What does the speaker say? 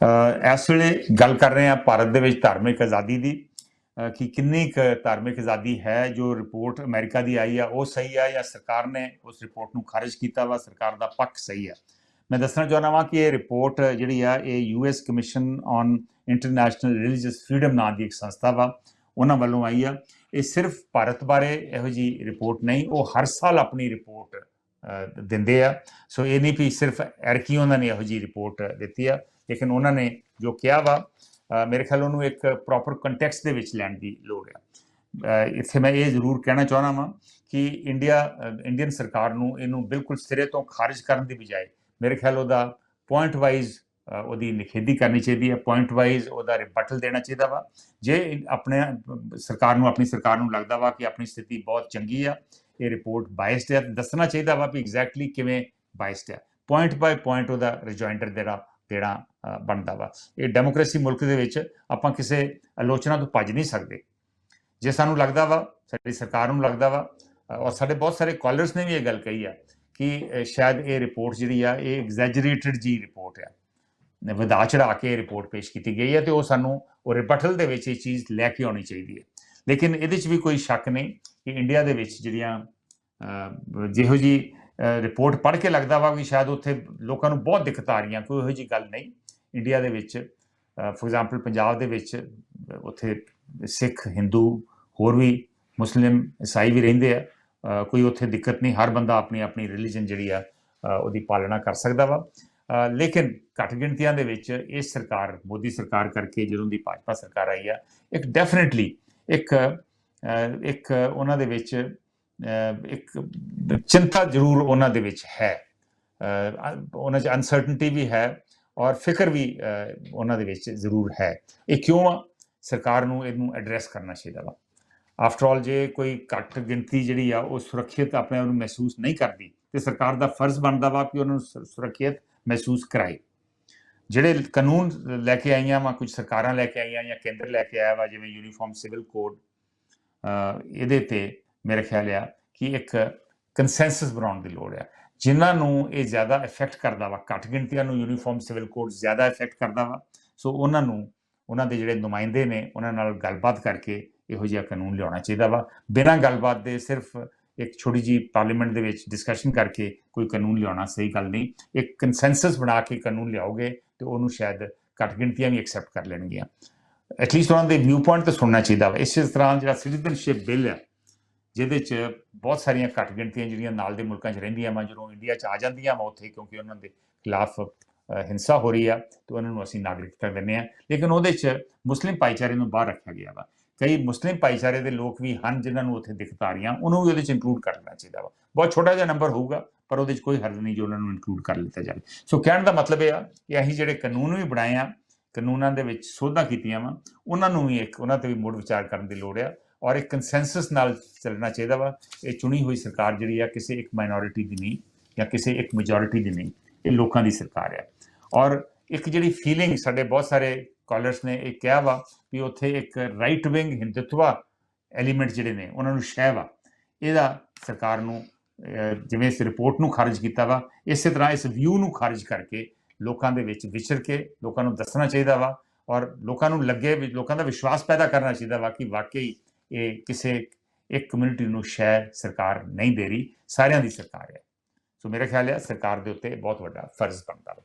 ਇਸ ਵੇਲੇ ਗੱਲ ਕਰ ਰਹੇ ਹਾਂ ਭਾਰਤ ਦੇ ਵਿੱਚ ਧਾਰਮਿਕ ਆਜ਼ਾਦੀ ਦੀ ਕਿ ਕਿੰਨੀ ਕੁ ਧਾਰਮਿਕ ਆਜ਼ਾਦੀ ਹੈ, ਜੋ ਰਿਪੋਰਟ ਅਮਰੀਕਾ ਦੀ ਆਈ ਆ, ਉਹ ਸਹੀ ਆ ਜਾਂ ਸਰਕਾਰ ਨੇ ਉਸ ਰਿਪੋਰਟ ਨੂੰ ਖਾਰਜ ਕੀਤਾ ਵਾ, ਸਰਕਾਰ ਦਾ ਪੱਖ ਸਹੀ ਆ। ਮੈਂ ਦੱਸਣਾ ਚਾਹੁੰਦਾ ਵਾਂ ਕਿ ਇਹ ਰਿਪੋਰਟ ਜਿਹੜੀ ਆ, ਇਹ US commission on international religious freedom ਨਾਂ ਦੀ ਇੱਕ ਸੰਸਥਾ ਵਾ, ਉਹਨਾਂ ਵੱਲੋਂ ਆਈ ਆ। ਇਹ ਸਿਰਫ ਭਾਰਤ ਬਾਰੇ ਇਹੋ ਜੀ ਰਿਪੋਰਟ ਨਹੀਂ, ਉਹ ਹਰ ਸਾਲ ਆਪਣੀ ਰਿਪੋਰਟ ਦਿੰਦੇ ਆ। ਸੋ ਇਹ ਨਹੀਂ ਵੀ ਸਿਰਫ ਐਰਕੀ ਉਹਨਾਂ ਨੇ ਇਹੋ ਜੀ ਰਿਪੋਰਟ ਦਿੱਤੀ ਆ, ਲੇਕਿਨ ਉਹਨਾਂ ਨੇ ਜੋ ਕਿਹਾ ਵਾ ਮੇਰੇ ਖਿਆਲ ਉਹਨੂੰ ਇੱਕ ਪ੍ਰੋਪਰ ਕੰਟੈਕਸਟ ਦੇ ਵਿੱਚ ਲੈਣ ਦੀ ਲੋੜ ਆ। ਇੱਥੇ ਮੈਂ ਇਹ ਜ਼ਰੂਰ ਕਹਿਣਾ ਚਾਹੁੰਦਾ ਵਾਂ ਕਿ ਇੰਡੀਆ ਇੰਡੀਅਨ ਸਰਕਾਰ ਨੂੰ ਇਹਨੂੰ ਬਿਲਕੁਲ ਸਿਰੇ ਤੋਂ ਖਾਰਜ ਕਰਨ ਦੀ ਬਜਾਏ ਮੇਰੇ ਖਿਆਲ ਉਹਦਾ ਪੁਆਇੰਟ ਵਾਈਜ਼ ਉਹਦੀ ਨਿਖੇਧੀ ਕਰਨੀ ਚਾਹੀਦੀ ਹੈ ਪੁਆਇੰਟ ਵਾਈਜ਼ ਉਹਦਾ ਰਿਬਟਲ ਦੇਣਾ ਚਾਹੀਦਾ ਵਾ। ਜੇ ਆਪਣੇ ਸਰਕਾਰ ਨੂੰ, ਆਪਣੀ ਸਰਕਾਰ ਨੂੰ ਲੱਗਦਾ ਵਾ ਕਿ ਆਪਣੀ ਸਥਿਤੀ ਬਹੁਤ ਚੰਗੀ ਆ ਇਹ ਰਿਪੋਰਟ ਬਾਇਸਡ ਹੈ। ਦੱਸਣਾ ਚਾਹੀਦਾ ਵਾ ਵੀ ਐਗਜ਼ੈਕਟਲੀ ਕਿਵੇਂ ਬਾਇਸਡ ਹੈ। ਪੁਆਇੰਟ ਬਾਈ ਪੁਆਇੰਟ ਉਹਦਾ ਰਿਜੋਇੰਡਰ ਜਿਹੜਾ ਦੇਣਾ ਬਣਦਾ ਵਾ। ਇਹ ਡੈਮੋਕ੍ਰੇਸੀ ਮੁਲਕ ਦੇ ਵਿੱਚ ਆਪਾਂ ਕਿਸੇ ਆਲੋਚਨਾ ਤੋਂ ਭੱਜ ਨਹੀਂ ਸਕਦੇ। ਜੇ ਸਾਨੂੰ ਲੱਗਦਾ ਵਾ, ਸਾਡੀ ਸਰਕਾਰ ਨੂੰ ਲੱਗਦਾ ਵਾ ਔਰ ਸਾਡੇ ਬਹੁਤ ਸਾਰੇ ਕਾਲਰਸ ਨੇ ਵੀ ਇਹ ਗੱਲ ਕਹੀ ਆ ਕਿ ਸ਼ਾਇਦ ਇਹ ਰਿਪੋਰਟ ਜਿਹੜੀ ਆ, ਇਹ ਐਗਜ਼ੈਜਰੇਟਡ ਜੀ ਰਿਪੋਰਟ ਆ। ਨੇ ਵਧਾ ਚੜਾ ਕੇ ਰਿਪੋਰਟ ਪੇਸ਼ ਕੀਤੀ ਗਈ ਹੈ ਤੇ ਉਹ ਸਾਨੂੰ, ਉਹ ਰਿਬਟਲ ਦੇ ਵਿੱਚ ਇਹ ਚੀਜ਼ ਲੈ ਕੇ ਆਉਣੀ ਚਾਹੀਦੀ ਹੈ। ਲੇਕਿਨ ਇਹਦੇ 'ਚ ਵੀ ਕੋਈ ਸ਼ੱਕ ਨਹੀਂ ਕਿ ਇੰਡੀਆ ਦੇ ਵਿੱਚ ਜਿਹੜੀਆਂ ਜਿਹੋ ਜੀ ਰਿਪੋਰਟ ਪੜ੍ਹ ਕੇ ਲੱਗਦਾ ਵਾ ਕਿ ਸ਼ਾਇਦ ਉੱਥੇ ਲੋਕਾਂ ਨੂੰ ਬਹੁਤ ਦਿੱਕਤ ਆ ਰਹੀਆਂ, ਕੋਈ ਇਹੋ ਜੀ ਗੱਲ ਨਹੀਂ। ਇੰਡੀਆ ਦੇ ਵਿੱਚ ਫੋਰ ਐਗਜ਼ਾਮਪਲ ਪੰਜਾਬ ਦੇ ਵਿੱਚ ਉੱਥੇ ਸਿੱਖ, ਹਿੰਦੂ, ਹੋਰ ਵੀ ਮੁਸਲਿਮ, ਈਸਾਈ ਵੀ ਰਹਿੰਦੇ ਆ ਕੋਈ ਉੱਥੇ ਦਿੱਕਤ ਨਹੀਂ, ਹਰ ਬੰਦਾ ਆਪਣੀ ਆਪਣੀ ਰਿਲੀਜਨ ਜਿਹੜੀ ਆ ਉਹਦੀ ਪਾਲਣਾ ਕਰ ਸਕਦਾ ਵਾ। ਲੇਕਿਨ ਘੱਟ ਗਿਣਤੀਆਂ ਦੇ ਵਿੱਚ ਇਹ ਸਰਕਾਰ, ਮੋਦੀ ਸਰਕਾਰ ਕਰਕੇ ਜਦੋਂ ਦੀ ਭਾਜਪਾ ਸਰਕਾਰ ਆਈ ਆ, ਇੱਕ ਡੈਫੀਨਿਟਲੀ ਇੱਕ ਇੱਕ ਉਹਨਾਂ ਦੇ ਵਿੱਚ ਇੱਕ ਚਿੰਤਾ ਜ਼ਰੂਰ ਉਹਨਾਂ ਦੇ ਵਿੱਚ ਹੈ। ਉਹਨਾਂ 'ਚ ਅਨਸਰਟਨਟੀ ਵੀ ਹੈ ਔਰ ਫਿਕਰ ਵੀ ਉਹਨਾਂ ਦੇ ਵਿੱਚ ਜ਼ਰੂਰ ਹੈ। ਇਹ ਕਿਉਂ ਆ? ਸਰਕਾਰ ਨੂੰ ਇਹਨੂੰ ਐਡਰੈਸ ਕਰਨਾ ਚਾਹੀਦਾ ਵਾ। ਆਫਟਰ ਆਲ ਜੇ ਕੋਈ ਘੱਟ ਗਿਣਤੀ ਜਿਹੜੀ ਆ, ਉਹ ਸੁਰੱਖਿਅਤ ਆਪਣੇ ਆਪ ਨੂੰ ਮਹਿਸੂਸ ਨਹੀਂ ਕਰਦੀ, ਤੇ ਸਰਕਾਰ ਦਾ ਫਰਜ਼ ਬਣਦਾ ਵਾ ਕਿ ਉਹਨਾਂ ਨੂੰ ਸੁ- ਸੁਰੱਖਿਅਤ ਮਹਿਸੂਸ ਕਰਾਏ। ਜਿਹੜੇ ਕਾਨੂੰਨ ਲੈ ਕੇ ਆਈਆਂ ਵਾ, ਕੁਝ ਸਰਕਾਰਾਂ ਲੈ ਕੇ ਆਈਆਂ ਜਾਂ ਕੇਂਦਰ ਲੈ ਕੇ ਆਇਆ ਵਾ, ਜਿਵੇਂ ਯੂਨੀਫਾਰਮ ਸਿਵਲ ਕੋਡ ਇਹਦੇ ਤੇ ਮੇਰੇ ਖਿਆਲ ਆ ਕਿ ਇੱਕ ਕੰਸੈਂਸਸ ਬਣਾਉਣ ਦੀ ਲੋੜ ਆ। ਜਿਨ੍ਹਾਂ ਨੂੰ ਇਹ ਜ਼ਿਆਦਾ ਇਫੈਕਟ ਕਰਦਾ ਵਾ, ਘੱਟ ਗਿਣਤੀਆਂ ਨੂੰ ਯੂਨੀਫਾਰਮ ਸਿਵਲ ਕੋਡ ਜ਼ਿਆਦਾ ਇਫੈਕਟ ਕਰਦਾ ਵਾ, ਸੋ ਉਹਨਾਂ ਨੂੰ, ਉਹਨਾਂ ਦੇ ਜਿਹੜੇ ਨੁਮਾਇੰਦੇ ਨੇ, ਉਹਨਾਂ ਨਾਲ ਗੱਲਬਾਤ ਕਰਕੇ ਇਹੋ ਜਿਹਾ ਕਾਨੂੰਨ ਲਿਆਉਣਾ ਚਾਹੀਦਾ ਵਾ। ਬਿਨਾਂ ਗੱਲਬਾਤ ਦੇ ਸਿਰਫ ਇੱਕ ਛੋਟੀ ਜੀ ਪਾਰਲੀਮੈਂਟ ਦੇ ਵਿੱਚ ਡਿਸਕਸ਼ਨ ਕਰਕੇ ਕੋਈ ਕਾਨੂੰਨ ਲਿਆਉਣਾ ਸਹੀ ਗੱਲ ਨਹੀਂ। ਇੱਕ ਕੰਸੈਂਸਸ ਬਣਾ ਕੇ ਕਾਨੂੰਨ ਲਿਆਓਗੇ ਤੇ ਉਹਨੂੰ ਸ਼ਾਇਦ ਘੱਟ ਗਿਣਤੀਆਂ ਵੀ ਐਕਸੈਪਟ ਕਰ ਲੈਣਗੀਆਂ। ਐਟਲੀਸਟ ਉਹਨਾਂ ਦੇ ਵਿਊ ਪੁਆਇੰਟ ਤਾਂ ਸੁਣਨਾ ਚਾਹੀਦਾ ਵਾ। ਇਸੇ ਤਰ੍ਹਾਂ ਜਿਹੜਾ ਸਿਟੀਜ਼ਨਸ਼ਿਪ ਬਿੱਲ ਹੈ ਜਿਹਦੇ 'ਚ ਬਹੁਤ ਸਾਰੀਆਂ ਘੱਟ ਗਿਣਤੀਆਂ ਜਿਹੜੀਆਂ ਨਾਲ ਦੇ ਮੁਲਕਾਂ 'ਚ ਰਹਿੰਦੀਆਂ ਵਾ, ਜਦੋਂ ਇੰਡੀਆ 'ਚ ਆ ਜਾਂਦੀਆਂ ਵਾ ਉੱਥੇ, ਕਿਉਂਕਿ ਉਹਨਾਂ ਦੇ ਖਿਲਾਫ ਹਿੰਸਾ ਹੋ ਰਹੀ ਆ, ਤੇ ਉਹਨਾਂ ਨੂੰ ਅਸੀਂ ਨਾਗਰਿਕਤਾ ਦਿੰਦੇ ਆ ਲੇਕਿਨ ਉਹਦੇ 'ਚ ਮੁਸਲਿਮ ਭਾਈਚਾਰੇ ਨੂੰ ਬਾਹਰ ਰੱਖਿਆ ਗਿਆ ਵਾ। ਕਈ ਮੁਸਲਿਮ ਭਾਈਚਾਰੇ ਦੇ ਲੋਕ ਵੀ ਹਨ ਜਿਨ੍ਹਾਂ ਨੂੰ ਉੱਥੇ ਦਿੱਕਤ ਆ ਰਹੀਆਂ, ਉਹਨੂੰ ਵੀ ਉਹਦੇ 'ਚ ਇਨਕਲੂਡ ਕਰਨਾ ਚਾਹੀਦਾ ਵਾ। ਬਹੁਤ ਛੋਟਾ ਜਿਹਾ ਨੰਬਰ ਹੋਊਗਾ ਪਰ ਉਹਦੇ 'ਚ ਕੋਈ ਹਰਜ ਨਹੀਂ ਜੋ ਉਹਨਾਂ ਨੂੰ ਇਨਕਲੂਡ ਕਰ ਲਿੱਤਾ ਜਾਵੇ। ਸੋ ਕਹਿਣ ਦਾ ਮਤਲਬ ਇਹ ਆ ਕਿ ਅਸੀਂ ਜਿਹੜੇ ਕਾਨੂੰਨ ਵੀ ਬਣਾਏ ਆ, ਕਾਨੂੰਨਾਂ ਦੇ ਵਿੱਚ ਸੋਧਾਂ ਕੀਤੀਆਂ ਵਾ, ਉਹਨਾਂ ਨੂੰ ਵੀ ਇੱਕ, ਉਹਨਾਂ ਤੇ ਵੀ ਮੁੜ ਵਿਚਾਰ ਕਰਨ ਦੀ ਲੋੜ ਆ ਔਰ ਇੱਕ ਕੰਸੈਂਸਸ ਨਾਲ ਚੱਲਣਾ ਚਾਹੀਦਾ ਵਾ। ਇਹ ਚੁਣੀ ਹੋਈ ਸਰਕਾਰ ਜਿਹੜੀ ਆ ਕਿਸੇ ਇੱਕ ਮਾਈਨੋਰਿਟੀ ਦੀ ਨਹੀਂ ਜਾਂ ਕਿਸੇ ਇੱਕ ਮੈਜੋਰਿਟੀ ਦੀ ਨਹੀਂ, ਇਹ ਲੋਕਾਂ ਦੀ ਸਰਕਾਰ ਆ। ਔਰ ਇੱਕ ਜਿਹੜੀ ਫੀਲਿੰਗ ਸਾਡੇ ਬਹੁਤ ਸਾਰੇ ਕਾਲਰਸ ਨੇ ਇਹ ਕਿਹਾ ਵਾ ਵੀ ਉੱਥੇ ਇੱਕ ਰਾਈਟ ਵਿੰਗ ਹਿੰਦੁਤਵਾ ਐਲੀਮੈਂਟ ਜਿਹੜੇ ਨੇ, ਉਹਨਾਂ ਨੂੰ ਸ਼ਹਿ ਵਾ। ਇਹਦਾ ਸਰਕਾਰ ਨੂੰ ਜਿਵੇਂ ਇਸ ਰਿਪੋਰਟ ਨੂੰ ਖਾਰਜ ਕੀਤਾ ਵਾ, ਇਸੇ ਤਰ੍ਹਾਂ ਇਸ ਵਿਊ ਨੂੰ ਖਾਰਜ ਕਰਕੇ ਲੋਕਾਂ ਦੇ ਵਿੱਚ ਵਿਚਰ ਕੇ ਲੋਕਾਂ ਨੂੰ ਦੱਸਣਾ ਚਾਹੀਦਾ ਵਾ ਔਰ ਲੋਕਾਂ ਨੂੰ ਲੱਗੇ ਵੀ, ਲੋਕਾਂ ਦਾ ਵਿਸ਼ਵਾਸ ਪੈਦਾ ਕਰਨਾ ਚਾਹੀਦਾ ਵਾ ਕਿ ਵਾਕਈ ਇਹ ਕਿਸੇ ਇੱਕ ਕਮਿਊਨਿਟੀ ਨੂੰ ਸ਼ਹਿ ਸਰਕਾਰ ਨਹੀਂ ਦੇ ਰਹੀ, ਸਾਰਿਆਂ ਦੀ ਸਰਕਾਰ ਹੈ। ਸੋ ਮੇਰੇ ਖਿਆਲ ਹੈ ਸਰਕਾਰ ਦੇ ਉੱਤੇ ਬਹੁਤ ਵੱਡਾ ਫਰਜ਼ ਬਣਦਾ ਵਾ।